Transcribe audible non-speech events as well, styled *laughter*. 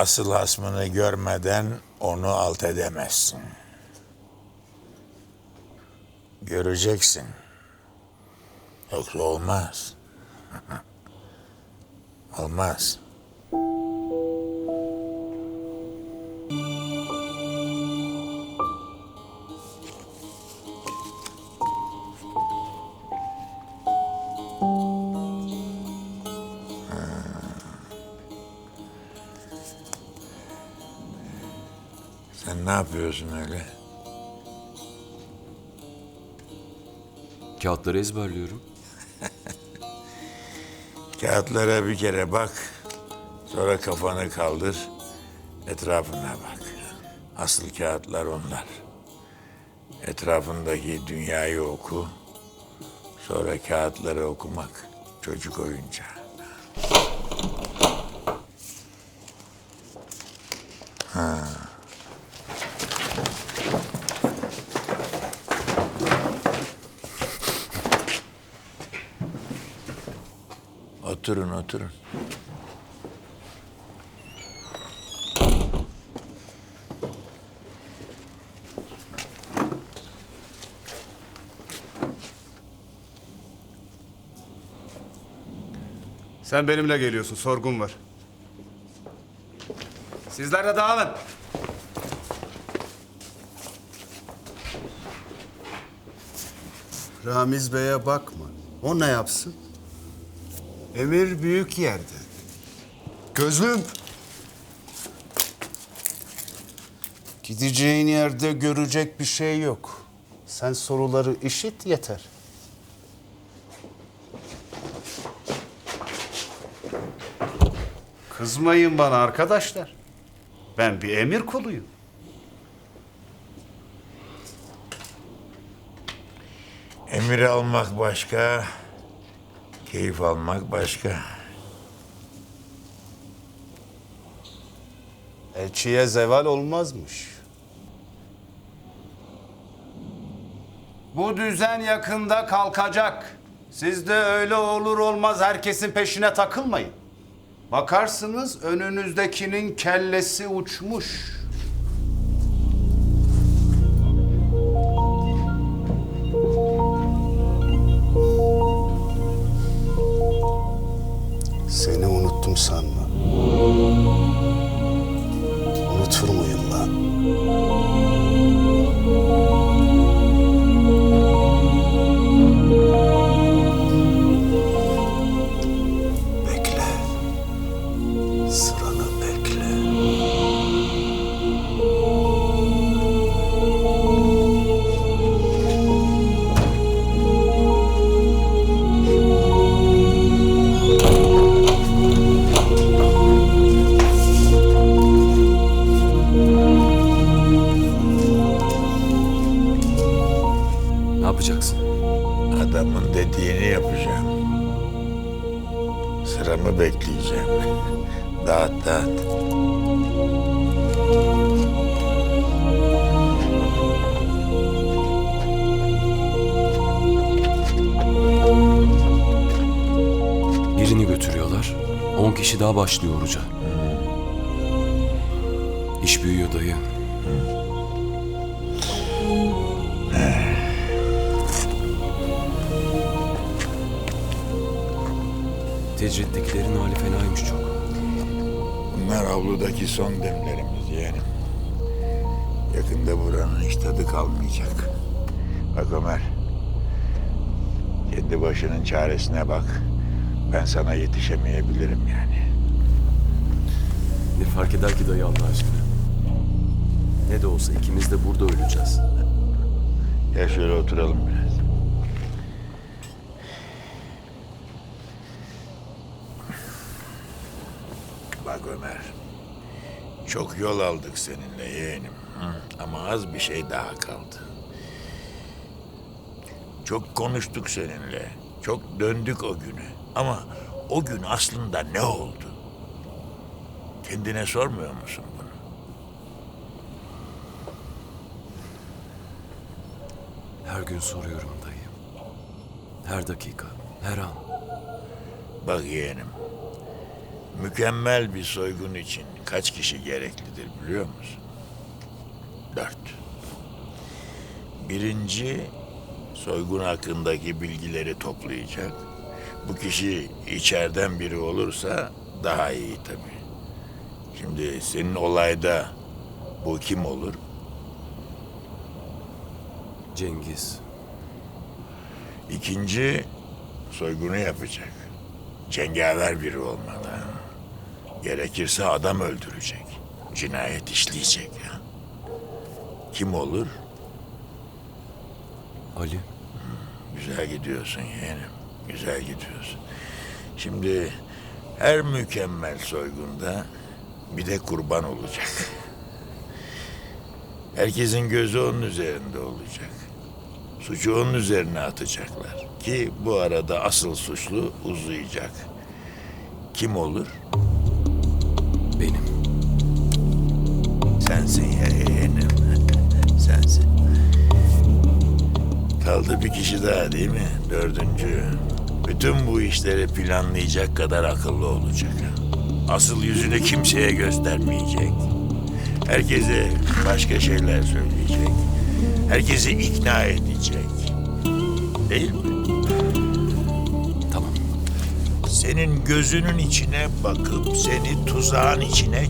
Asıl hasmını görmeden onu alt edemezsin. Göreceksin. Yoksa olmaz. *laughs* olmaz. Sen ne yapıyorsun öyle? Kağıtları ezberliyorum. *laughs* Kağıtlara bir kere bak. Sonra kafanı kaldır. Etrafına bak. Asıl kağıtlar onlar. Etrafındaki dünyayı oku. Sonra kağıtları okumak çocuk oyuncağı. Oturun oturun. Sen benimle geliyorsun. Sorgun var. Sizler de dağılın. Ramiz Bey'e bakma. O ne yapsın? Emir büyük yerde. Gözlüm. Gideceğin yerde görecek bir şey yok. Sen soruları işit yeter. Kızmayın bana arkadaşlar. Ben bir emir kuluyum. Emir almak başka, keyif almak başka. Elçiye zeval olmazmış. Bu düzen yakında kalkacak. Siz de öyle olur olmaz herkesin peşine takılmayın. Bakarsınız önünüzdekinin kellesi uçmuş. Lan? Bekle. Sıranı dediğini yapacağım. Sıramı bekleyeceğim. *laughs* Dağıt dağıt. Birini götürüyorlar. 10 kişi daha başlıyor oruca. İş büyüyor dayı. Tecrittekilerin hali fenaymış çok. Bunlar avludaki son demlerimiz yeğenim. Yakında buranın hiç tadı kalmayacak. Bak Ömer. Kendi başının çaresine bak. Ben sana yetişemeyebilirim yani. Ne fark eder ki dayı Allah aşkına? Ne de olsa ikimiz de burada öleceğiz. Gel şöyle oturalım biraz. Bak Ömer. Çok yol aldık seninle yeğenim. Hı, Ama az bir şey daha kaldı. Çok konuştuk seninle. Çok döndük o güne. Ama o gün aslında ne oldu? Kendine sormuyor musun bunu? Her gün soruyorum dayı. Her dakika, her an. Bak yeğenim. Mükemmel bir soygun için kaç kişi gereklidir biliyor musun? Dört. Birinci, soygun hakkındaki bilgileri toplayacak. Bu kişi içeriden biri olursa daha iyi tabii. Şimdi senin olayda bu kim olur? Cengiz. İkinci, soygunu yapacak. Cengaver biri olmalı. Gerekirse adam öldürecek. Cinayet işleyecek ya. Kim olur? Ali. Güzel gidiyorsun yeğenim. Güzel gidiyorsun. Şimdi her mükemmel soygunda bir de kurban olacak. Herkesin gözü onun üzerinde olacak. Suçu onun üzerine atacaklar. Ki bu arada asıl suçlu uzayacak. Kim olur? Kaldı bir kişi daha değil mi? Dördüncü. Bütün bu işleri planlayacak kadar akıllı olacak. Asıl yüzünü kimseye göstermeyecek. Herkese başka şeyler söyleyecek. Herkesi ikna edecek. Değil mi? Tamam. Senin gözünün içine bakıp seni tuzağın içine